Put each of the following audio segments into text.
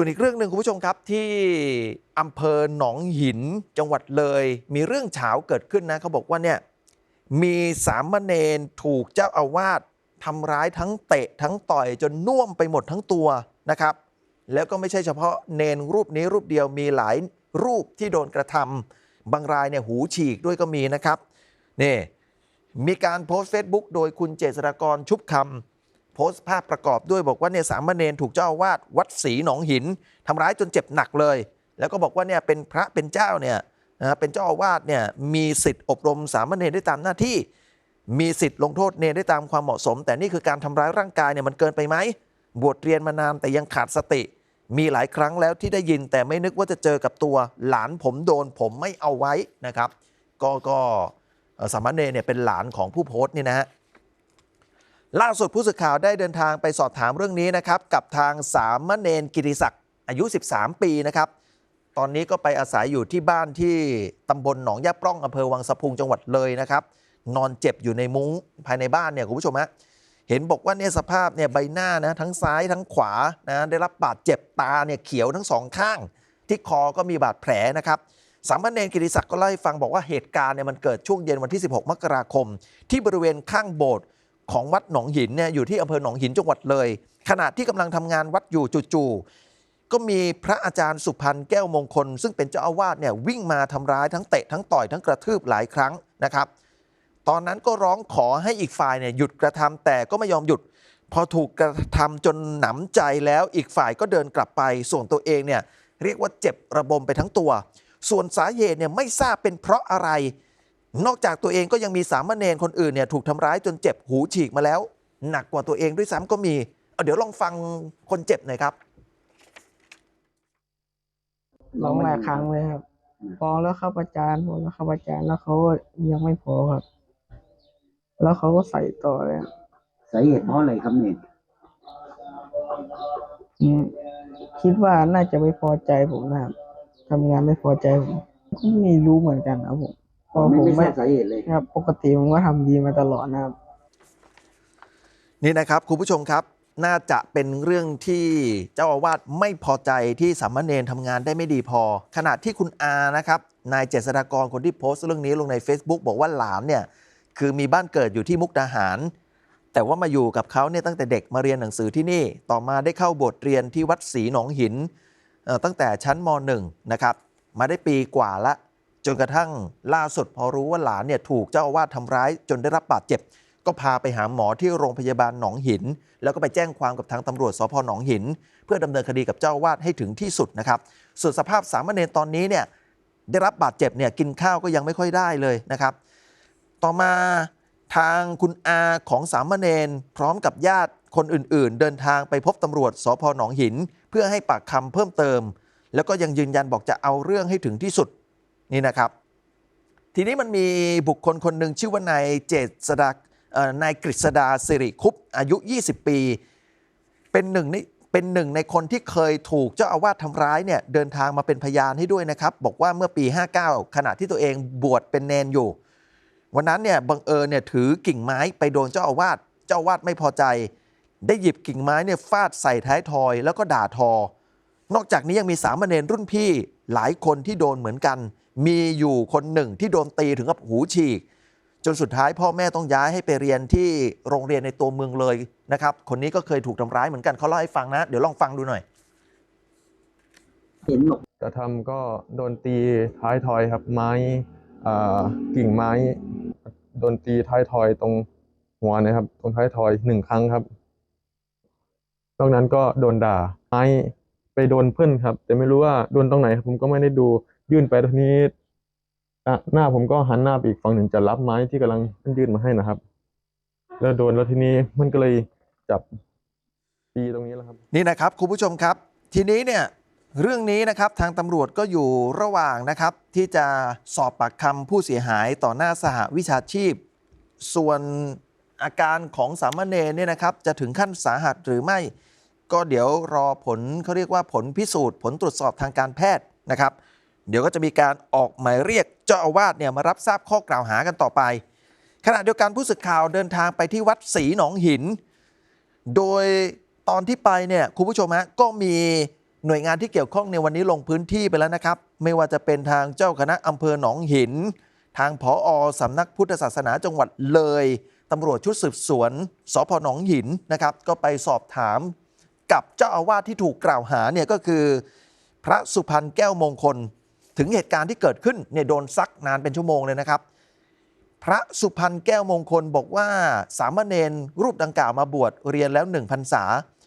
ส่วนอีกเรื่องหนึ่งคุณผู้ชมครับที่อำเภอหนองหินจังหวัดเลย มีเรื่องเฉาเกิดขึ้นนะเขาบอกว่าเนี่ยมีสามเณรถูกเจ้าอาวาสทำร้ายทั้งเตะทั้งต่อยจนน่วมไปหมดทั้งตัวนะครับ แล้วก็ไม่ใช่เฉพาะเนนรูปนี้รูปเดียวมีหลายรูปที่โดนกระทำบางรายเนี่ยหูฉีกด้วยก็มีนะครับนี่มีการโพสต์เฟซบุ๊กโดยคุณเจษฎากรชุบคำ โพสต์ภาพประกอบด้วยบอกว่าเนี่ยสามเณรถูกเจ้าอาวาสวัดศรีหนองหินทำร้ายจนเจ็บหนักเลย แล้วก็บอกว่าเนี่ยเป็นพระเป็นเจ้าเนี่ยนะเป็นเจ้าอาวาสเนี่ยมีสิทธิ์อบรมสามเณรได้ตามหน้าที่ มีสิทธิ์ลงโทษเนรได้ตามความเหมาะสม แต่นี่คือการทำร้ายร่างกายเนี่ยมันเกินไปไหมบวชเรียนมานานแต่ยังขาดสติ มีหลายครั้งแล้วที่ได้ยินแต่ไม่นึกว่าจะเจอกับตัวหลานผมโดนผมไม่เอาไว้นะครับ ก็ก็สามเณรเนี่ยเป็นหลานของผู้โพสต์นี่นะฮะ ล่าสุดผู้สื่อข่าวได้เดินทางไปสอบถามเรื่องนี้นะครับ กับทางสามเณรกิติศักดิ์อายุ 13 ปีนะครับ ตอนนี้ก็ไปอาศัยอยู่ที่บ้านที่ตำบลหนองยาปร่องอำเภอวังสะพุงจังหวัดเลยนะครับ นอนเจ็บอยู่ในมุ้งภายในบ้านเนี่ยคุณผู้ชมฮะเห็นบอกว่าเนี่ยสภาพเนี่ยใบหน้านะทั้งซ้ายทั้งขวานะได้รับบาดเจ็บตาเนี่ยเขียวทั้งสองข้าง ที่คอก็มีบาดแผลนะครับสามเณรกิติศักดิ์ก็เล่าให้ฟังบอกว่าเหตุการณ์เนี่ยมันเกิดช่วงเย็นวันที่ 16 มกราคม ที่บริเวณข้างโบสถ์ ของวัดหนองหินเนี่ยอยู่ที่อำเภอหนองหินจังหวัดเลย ขณะที่กำลังทำงานวัดอยู่จู่ๆก็มีพระอาจารย์สุพันธ์แก้วมงคล ซึ่งเป็นเจ้าอาวาสเนี่ยวิ่งมาทำร้ายทั้งเตะทั้งต่อยทั้งกระทืบหลายครั้งนะครับ ตอนนั้นก็ร้องขอให้อีกฝ่ายเนี่ยหยุดกระทำแต่ก็ไม่ยอมหยุด พอถูกกระทำจนหนำใจแล้วอีกฝ่ายก็เดินกลับไป ส่วนตัวเองเนี่ยเรียกว่าเจ็บระบมไปทั้งตัว ส่วนสาเหตุเนี่ยไม่ทราบเป็นเพราะอะไร นอกจากตัวเองก็ยังมีสามเณรคนอื่นเนี่ยถูกทำร้ายจนเจ็บหูฉีกมาแล้ว หนักกว่าตัวเองด้วยซ้ำก็มีเอาเดี๋ยวลองฟังคนเจ็บหน่อยครับร้องหลายครั้งเลยครับพอแล้วครับอาจารย์พอแล้วครับอาจารย์แล้วเขาก็ยังไม่พอครับ แล้วเขาก็ใส่ต่อเลยครับสาเหตุเพราะอะไรครับเนี่ยอืมคิดว่าน่าจะไม่พอใจผมนะครับทำงานไม่พอใจผมก็ไม่รู้เหมือนกันครับผมเพอ ไม่ผมไม่ทไม่ราบสาเหตุเลยครับ ปกติผมก็ทำดีมาตลอดนะครับ นี่นะครับคุณผู้ชมครับ น่าจะเป็นเรื่องที่เจ้าอาวาสไม่พอใจที่สามเณรทำงานได้ไม่ดีพอ ขณะที่คุณอานะครับนายเจษฎากรคนที่โพสต์เรื่องนี้ลงใน Facebook บอกว่าหลานเนี่ยคือมีบ้านเกิดอยู่ที่มุกดาหาร แต่ว่ามาอยู่กับเขาเนี่ยตั้งแต่เด็กมาเรียนหนังสือที่นี่ ต่อมาได้เข้าบทเรียนที่วัดศรีหนองหินเอ่อตั้งแต่ชั้นม .1 นะครับมาได้ปีกว่าละ จนกระทั่งล่าสุดพอรู้ว่าหลานเนี่ยถูกเจ้าอาวาสทำร้ายจนได้รับบาดเจ็บ ก็พาไปหาหมอที่โรงพยาบาลหนองหิน แล้วก็ไปแจ้งความกับทางตำรวจสพหนองหิน เพื่อดำเนินคดีกับเจ้าอาวาสให้ถึงที่สุดนะครับส่วนสภาพสามเณรตอนนี้เนี่ยได้รับบาดเจ็บเนี่ยกินข้าวก็ยังไม่ค่อยได้เลยนะครับ ต่อมาทางคุณอาของสามเณรพร้อมกับญาติคนอื่น ๆ เดินทางไปพบตำรวจสพหนองหิน เพื่อให้ปากคำเพิ่มเติม แล้วก็ยังยืนยันบอกจะเอาเรื่องให้ถึงที่สุด นี่นะครับ ทีนี้มันมีบุคคลคนหนึ่งชื่อว่านายเจษดานายกฤษดาสิริคุปอายุ 20 ปี เป็นหนึ่งในเป็นหนึ่งในคนที่เคยถูกเจ้าอาวาสทำร้ายเนี่ยเดินทางมาเป็นพยานให้ด้วยนะครับ บอกว่าเมื่อปี 59 ขณะที่ตัวเองบวชเป็นเนนอยู่ วันนั้นเนี่ยบังเอิญเนี่ยถือกิ่งไม้ไปโดนเจ้าอาวาสเจ้าอาวาสไม่พอใจ ได้หยิบกิ่งไม้เนี่ยฟาดใส่ท้ายทอยแล้วก็ด่าทอ นอกจากนี้ยังมีสามเณรรุ่นพี่หลายคนที่โดนเหมือนกัน มีอยู่คนหนึ่งที่โดนตีถึงกับหูฉีก จนสุดท้ายพ่อแม่ต้องย้ายให้ไปเรียนที่โรงเรียนในตัวเมืองเลยนะครับ คนนี้ก็เคยถูกทำร้ายเหมือนกันเขาเล่าให้ฟังนะ เดี๋ยวลองฟังดูหน่อยเห็นบอกกระทำก็โดนตีท้ายทอยครับไม้กิ่งไม้โดนตีท้ายทอยตรงหัวนะครับ ตรงท้ายทอยหนึ่งครั้งครับนอกนั้นก็โดนด่าไม้ไปโดนเพื่อนครับ แต่ไม่รู้ว่าโดนตรงไหนครับผมก็ไม่ได้ดู ยื่นไปทีนี้หน้าผมก็หันหน้าไปอีกฝั่งหนึ่งจะรับไม้ที่กำลังยื่นมาให้นะครับ แล้วโดนแล้วทีนี้มันก็เลยจับตีตรงนี้แหละครับ นี่นะครับคุณผู้ชมครับ ทีนี้เนี่ยเรื่องนี้นะครับทางตำรวจก็อยู่ระหว่างนะครับ ที่จะสอบปากคำผู้เสียหายต่อหน้าสหวิชาชีพ ส่วนอาการของสามเณรเนี่ยนะครับ จะถึงขั้นสาหัสหรือไม่ ก็เดี๋ยวรอผลเขาเรียกว่าผลพิสูจน์ ผลตรวจสอบทางการแพทย์นะครับ เดี๋ยวก็จะมีการออกหมายเรียกเจ้าอาวาสเนี่ยมารับทราบข้อกล่าวหากันต่อไป ขณะเดียวกันผู้สื่อข่าวเดินทางไปที่วัดศรีหนองหิน โดยตอนที่ไปเนี่ยคุณผู้ชมฮะก็มีหน่วยงานที่เกี่ยวข้องในวันนี้ลงพื้นที่ไปแล้วนะครับ ไม่ว่าจะเป็นทางเจ้าคณะอำเภอหนองหิน ทางผออสำนักพุทธศาสนาจังหวัดเลยตำรวจชุดสืบสวนสพหนองหินนะครับ ก็ไปสอบถามกับเจ้าอาวาสที่ถูกกล่าวหาเนี่ยก็คือ พระสุพรรณแก้วมงคล ถึงเหตุการณ์ที่เกิดขึ้นเนี่ยโดนซักนานเป็นชั่วโมงเลยนะครับ พระสุพรรณแก้วมงคลบอกว่า สามเณรรูปดังกล่าวมาบวชเรียนแล้วหนึ่งพรรษา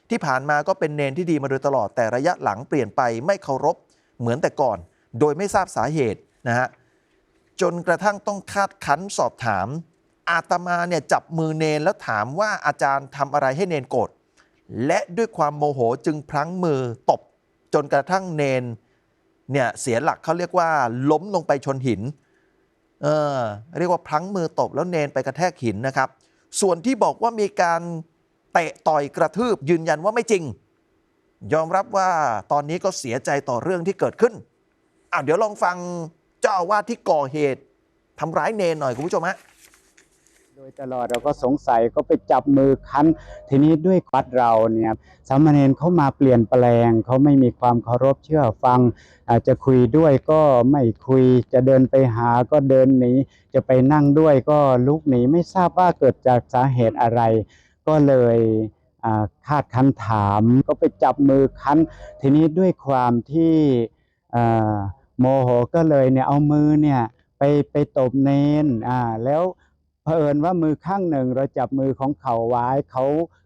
ที่ผ่านมาก็เป็นเนนที่ดีมาโดยตลอดแต่ระยะหลังเปลี่ยนไปไม่เคารพเหมือนแต่ก่อน โดยไม่ทราบสาเหตุนะฮะจนกระทั่งต้องคาดคั้นสอบถาม อาตมาเนี่ยจับมือเนนแล้วถามว่าอาจารย์ทำอะไรให้เนนโกรธและด้วยความโมโหจึงพลั้งมือตบจนกระทั่งเนน เนี่ยเสียหลักเขาเรียกว่าล้มลงไปชนหิน เออเรียกว่าพลั้งมือตบแล้วเนนไปกระแทกหินนะครับ ส่วนที่บอกว่ามีการเตะต่อยกระทืบยืนยันว่าไม่จริง ยอมรับว่าตอนนี้ก็เสียใจต่อเรื่องที่เกิดขึ้นอะเดี๋ยวลองฟังเจ้าอาวาสที่ก่อเหตุทำร้ายเนนหน่อยคุณผู้ชมฮะ ดยตลอดเราก็สงสัยก็ไปจับมือคั้น ทีนี้ด้วยวัดเราเนี่ยสามเณรเขามาเปลี่ยนแปลงเขาไม่มีความเคารพเชื่อฟัง อาจจะคุยด้วยก็ไม่คุยจะเดินไปหาก็เดินหนีจะไปนั่งด้วยก็ลุกหนีไม่ทราบว่าเกิดจากสาเหตุอะไร ก็เลยคาดคันถามก็ไปจับมือคั้น ทีนี้ด้วยความที่โมโหก็เลยเนี่ยเอามือเนี่ยไปไปตบเนนอ่าแล้ว เผอิญว่ามือข้างหนึ่งเราจับมือของเขาไว้เขา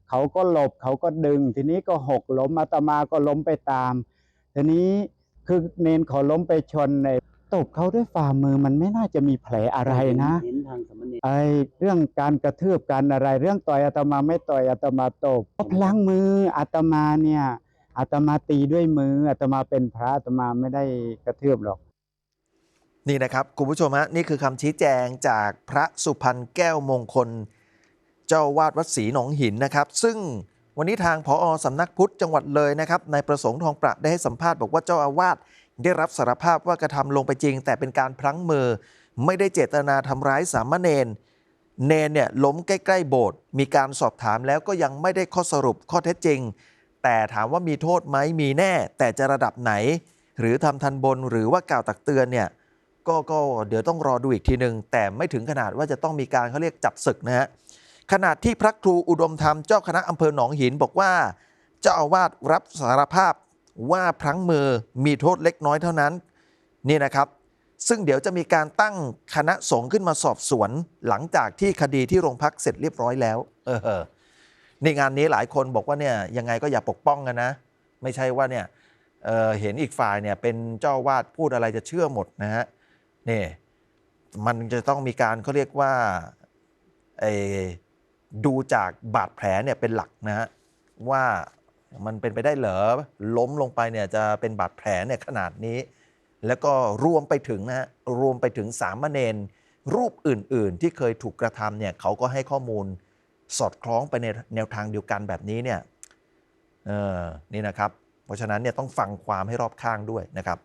เขาก็หลบเขาก็ดึง ทีนี้ก็หกล้มอาตมาก็ล้มไปตาม ทีนี้คือเนนขอล้มไปชนในตบเขาด้วยฝ่ามือมันไม่น่าจะมีแผลอะไรนะเห็นทางสามเณรไอเรื่องการกระทืบการอะไร เรื่องต่อยอาตมาไม่ต่อยอาตมาตบเพราะพลั้งมืออาตมาเนี่ยอาตมาตีด้วยมืออาตมาเป็นพระอาตมาไม่ได้กระทืบหรอก นี่นะครับคุณผู้ชมฮะนี่คือคำชี้แจงจากพระสุพรรณแก้วมงคล เจ้าอาวาดวัดศรีหนองหินนะครับ ซึ่งวันนี้ทางผอสำนักพุทธจังหวัดเลยนะครับนายประสงค์ทองประได้ให้สัมภาษณ์บอกว่าเจ้าอาวาสได้รับสารภาพว่ากระทำลงไปจริง แต่เป็นการพลั้งมือ ไม่ได้เจตนาทำร้ายสามเณรเนนเนี่ยล้มใกล้ๆโบสถ์มีการสอบถามแล้วก็ยังไม่ได้ข้อสรุปข้อเท็จจริง แต่ถามว่ามีโทษไหมมีแน่ แต่จะระดับไหน หรือทำทันบนหรือว่ากล่าวตักเตือนเนี่ย ก็ก็เดี๋ยวต้องรอดูอีกทีหนึ่งแต่ไม่ถึงขนาดว่าจะต้องมีการเขาเรียกจับศึกนะฮะขณะที่พระครูอุดมธรรมเจ้าคณะอำเภอหนองหินบอกว่า เจ้าอาวาสรับสารภาพว่าพลั้งมือมีโทษเล็กน้อยเท่านั้นนี่นะครับ ซึ่งเดี๋ยวจะมีการตั้งคณะสงฆ์ขึ้นมาสอบสวน หลังจากที่คดีที่โรงพักเสร็จเรียบร้อยแล้ว เออในงานนี้หลายคนบอกว่าเนี่ยยังไงก็อย่าปกป้องกันนะ ไม่ใช่ว่าเนี่ยเออเห็นอีกฝ่ายเนี่ยเป็นเจ้าวาดพูดอะไรจะเชื่อหมดนะฮะ นี่มันจะต้องมีการเขาเรียกว่าไอ้ดูจากบาดแผลเนี่ยเป็นหลักนะฮะว่ามันเป็นไปได้เหรอล้มลงไปเนี่ยจะเป็นบาดแผลเนี่ยขนาดนี้ แล้วก็รวมไปถึงนะฮะรวมไปถึงสามเณรรูปอื่น ๆ ที่เคยถูกกระทำเนี่ยเขาก็ให้ข้อมูลสอดคล้องไปในแนวทางเดียวกันแบบนี้เนี่ยเออนี่นะครับ เพราะฉะนั้นเนี่ยต้องฟังความให้รอบข้างด้วยนะครับ